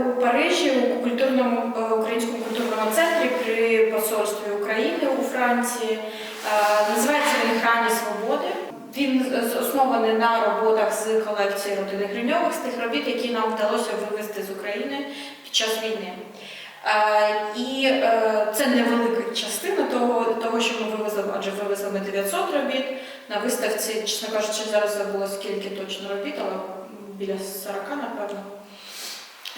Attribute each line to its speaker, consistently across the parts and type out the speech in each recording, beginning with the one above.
Speaker 1: у Парижі у культурному е, українському культурному центрі при посольстві України у Франції. Е, Називається він Грані свободи. Він оснований на роботах з колекції родини Гриньових, з тих робіт, які нам вдалося вивезти з України під час війни. Е, І це невелика частина того, того, що ми вивезли, адже вивезли ми 900 робіт. На виставці, чесно кажучи, зараз забула скільки точно робіт, але біля 40, напевно.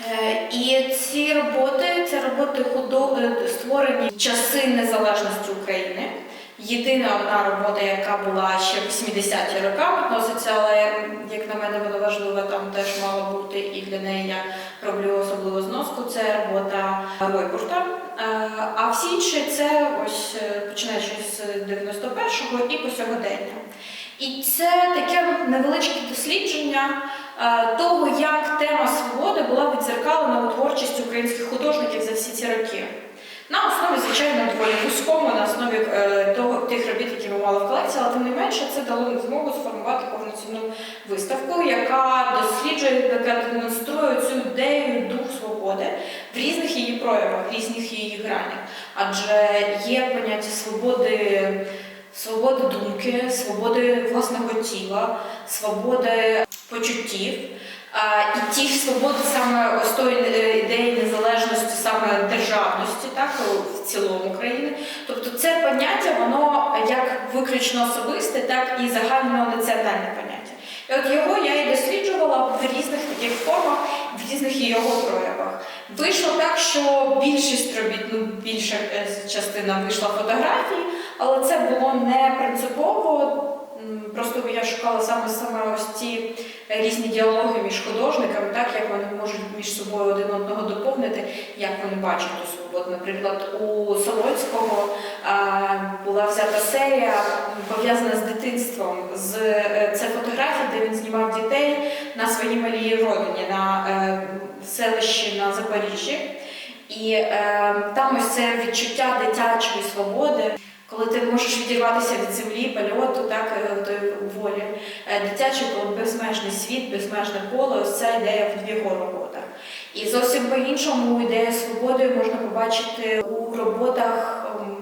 Speaker 1: Е, І ці роботи, це роботи худо... е, створені часи незалежності України. Єдина одна робота, яка була ще в 80-ті роки, відноситься, але як на мене вона важлива, там теж мала бути, і для неї я роблю особливу зноску. Це робота Ройбурта. Е, А всі інші це ось починаючи з 91-го і по сьогодення. І це таке невеличке дослідження того, як тема свободи була відзеркалена у творчості українських художників за всі ці роки. На основі, звичайно, доволі вузькому, на основі е, того, тих робіт, які ми мали в колекції, але тим не менше це дало змогу сформувати повноцінну виставку, яка досліджує, яка демонструє цю ідею дух свободи в різних її проявах, в різних її гранях. Адже є поняття свободи. Свободи думки, свободи власного тіла, свободи почуттів. І ті свободи саме ось тої е, ідеї незалежності, саме державності, так в цілому країни. Тобто це поняття, воно як виключно особисте, так і загальнонаціональне поняття. І от його я і досліджувала в різних таких формах, в різних його проявах. Вийшло так, що більшість робіт, ну більша е, частина вийшла фотографії, але це було не принципово. Просто я шукала саме саме ось ці різні діалоги між художниками, так як вони можуть між собою один одного доповнити, як вони бачать ту свободу. Наприклад, у Солоцького була взята серія пов'язана з дитинством. З е, це фотографії, де він знімав дітей на своїй малій родині на е, селищі на Запоріжжі. І е, там ось це відчуття дитячої свободи. Коли ти можеш відірватися від землі, польоту, так е, волі, Е, дитячий безмежний світ, безмежне поле, ось ця ідея в його роботах. І зовсім по-іншому ідея свободи можна побачити у роботах ем,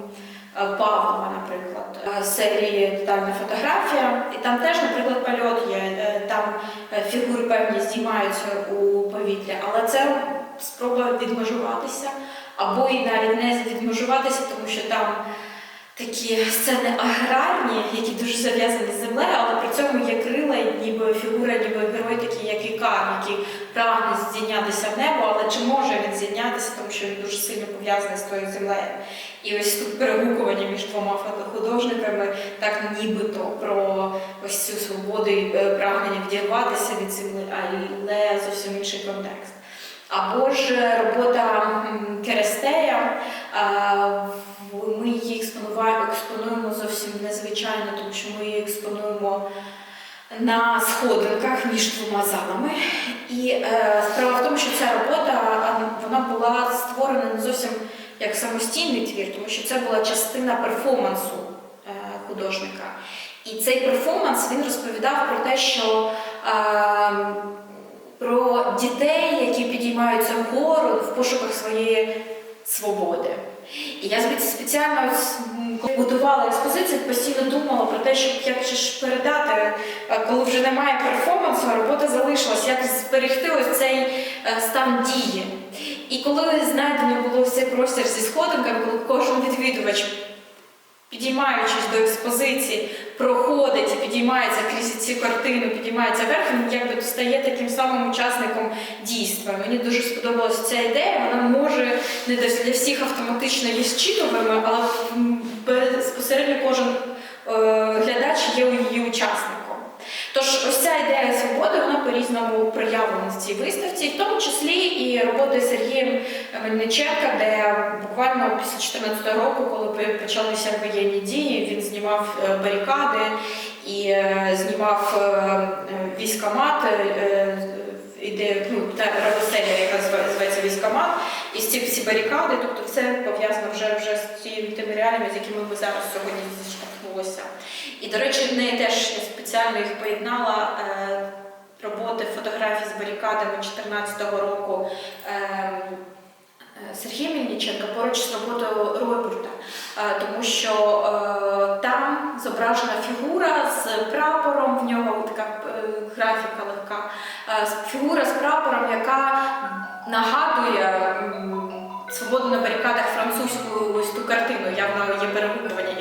Speaker 1: е, Павлова, наприклад, серії Детальна фотографія. І там теж, наприклад, польот є, там фігури певні здіймаються у повітря, але це спроба відмежуватися, або і навіть не відмежуватися, тому що там такі сцени аграрні, які дуже зав'язані з землею, але при цьому є крила, ніби фігура, ніби герой такий, як Ікар, який прагне здійнятися в небо, але чи може він здійнятися, тому що він дуже сильно пов'язаний з тою землею. І ось тут перегукування між двома фотохудожниками, так нібито про ось цю свободу і е, прагнення відірватися від землі, але зовсім інший контекст. Або ж робота м, Керестея, а, в- ми її експонуваємо, експонуємо зовсім незвичайно, тому що ми її експонуємо на сходинках між двома залами. І е, справа в тому, що ця робота вона була створена не зовсім як самостійний твір, тому що це була частина перформансу е, художника. І цей перформанс він розповідав про те, що е, про дітей, які підіймаються вгору в пошуках своєї свободи. І я спеціально коли будувала експозицію, постійно думала про те, щоб як ж передати, е, коли вже немає перформансу, робота залишилась, як зберегти ось цей е, стан дії. І коли знайдено було цей простір зі сходинками, коли кожен відвідувач, підіймаючись до експозиції, проходить і підіймається крізь ці картини, підіймається вверх, він якби стає таким самим учасником дійства. Мені дуже сподобалася ця ідея. Вона може не для всіх автоматично є зчитуваними, але м, безпосередньо кожен е, глядач є її учасником. Тож ось ця ідея свободи вона по-різному в цій виставці, в тому числі і роботи Сергія Мельниченка, де буквально після 2014 року, коли почалися воєнні дії, він знімав е, барикади і е, знімав е, військомат. Іде ну, та робосерія, яка називається військомат, і ці всі барикади, тобто все пов'язано вже, вже з тими реаліями, з якими ми зараз сьогодні зіштовхнулися. І, до речі, в неї теж спеціально їх поєднала. Роботи фотографій з барикадами 2014 року ем, е, Сергія Мельниченка поруч з роботою Ройбурта, Е, тому що е, там зображена фігура з прапором, в нього така графіка легка, фігура з прапором, яка нагадує свободу на барикадах французьку ось ту картину, явно є перегукування.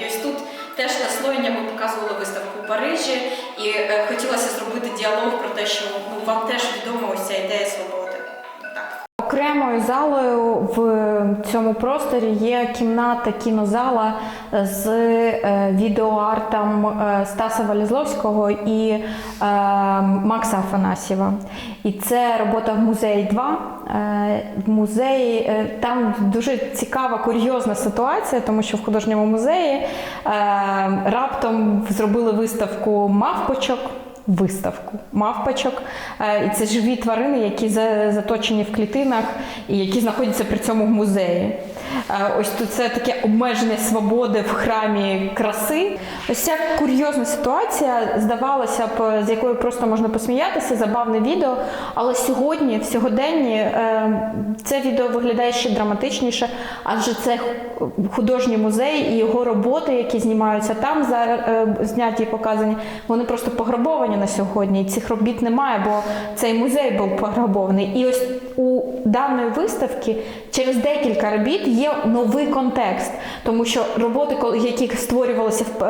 Speaker 1: І на слоєння теж ми показували виставку у Парижі, і е, хотілося зробити діалог про те, що ну, вам теж відома ось ця ідея свободи.
Speaker 2: Окремою залою в цьому просторі є кімната кінозала з е, відеоартом е, Стаса Валізловського і е, Макса Афанасьєва. І це робота в музеї 2. Е, В музеї там дуже цікава, курйозна ситуація, тому що в художньому музеї раптом зробили виставку мавпочок виставку мавпочок. Е, І це живі тварини, які заточені в клітинах і які знаходяться при цьому в музеї. Е, Ось тут це таке обмеження свободи в храмі краси. Ось ця курйозна ситуація, здавалося б, з якою просто можна посміятися, забавне відео. Але сьогодні, в сьогоденні, е, це відео виглядає ще драматичніше, адже це художній музей і його роботи, які знімаються там, е, зняті і показані, вони просто пограбовані на сьогодні. І цих робіт немає, бо цей музей був пограбований. І ось даної виставки через декілька робіт є новий контекст, тому що роботи, які створювалися е,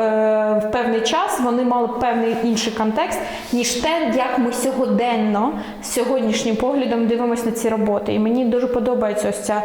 Speaker 2: в певний час, вони мали певний інший контекст, ніж те, як ми сьогоденно з сьогоднішнім поглядом дивимося на ці роботи. І мені дуже подобається ось ця.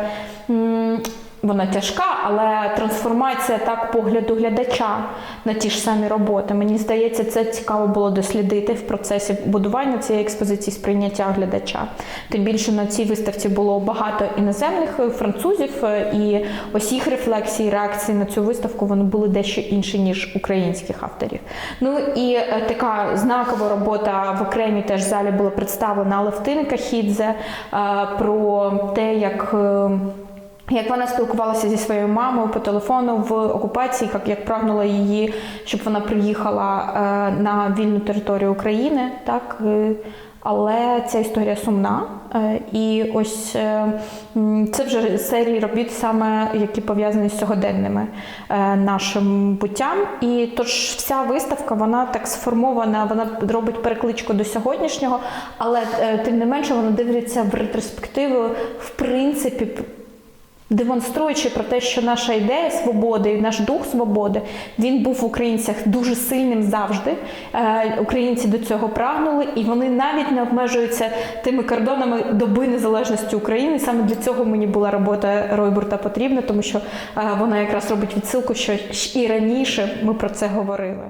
Speaker 2: Вона тяжка, але трансформація так погляду глядача на ті ж самі роботи. Мені здається, це цікаво було дослідити в процесі будування цієї експозиції сприйняття глядача. Тим більше на цій виставці було багато іноземних е, французів, е, і ось їх рефлексії, реакції на цю виставку вони були дещо інші ніж українських авторів. Ну і е, така знакова робота в окремій теж залі була представлена Левтин Кахідзе е, про те, як. Як вона спілкувалася зі своєю мамою по телефону в окупації, як, як прагнула її, щоб вона приїхала е, на вільну територію України, так. е, але ця історія сумна. Е, І ось е, це вже серії робіт, саме які пов'язані з сьогоденними е, нашим буттям. І тож вся виставка вона так сформована, вона робить перекличку до сьогоднішнього, але е, тим не менше вона дивиться в ретроспективу, в принципі, демонструючи про те, що наша ідея свободи, і наш дух свободи, він був в українцях дуже сильним завжди. Е, Українці до цього прагнули, і вони навіть не обмежуються тими кордонами доби незалежності України. Саме для цього мені була робота Ройбурта потрібна, тому що е, вона якраз робить відсилку, що і раніше ми про це говорили.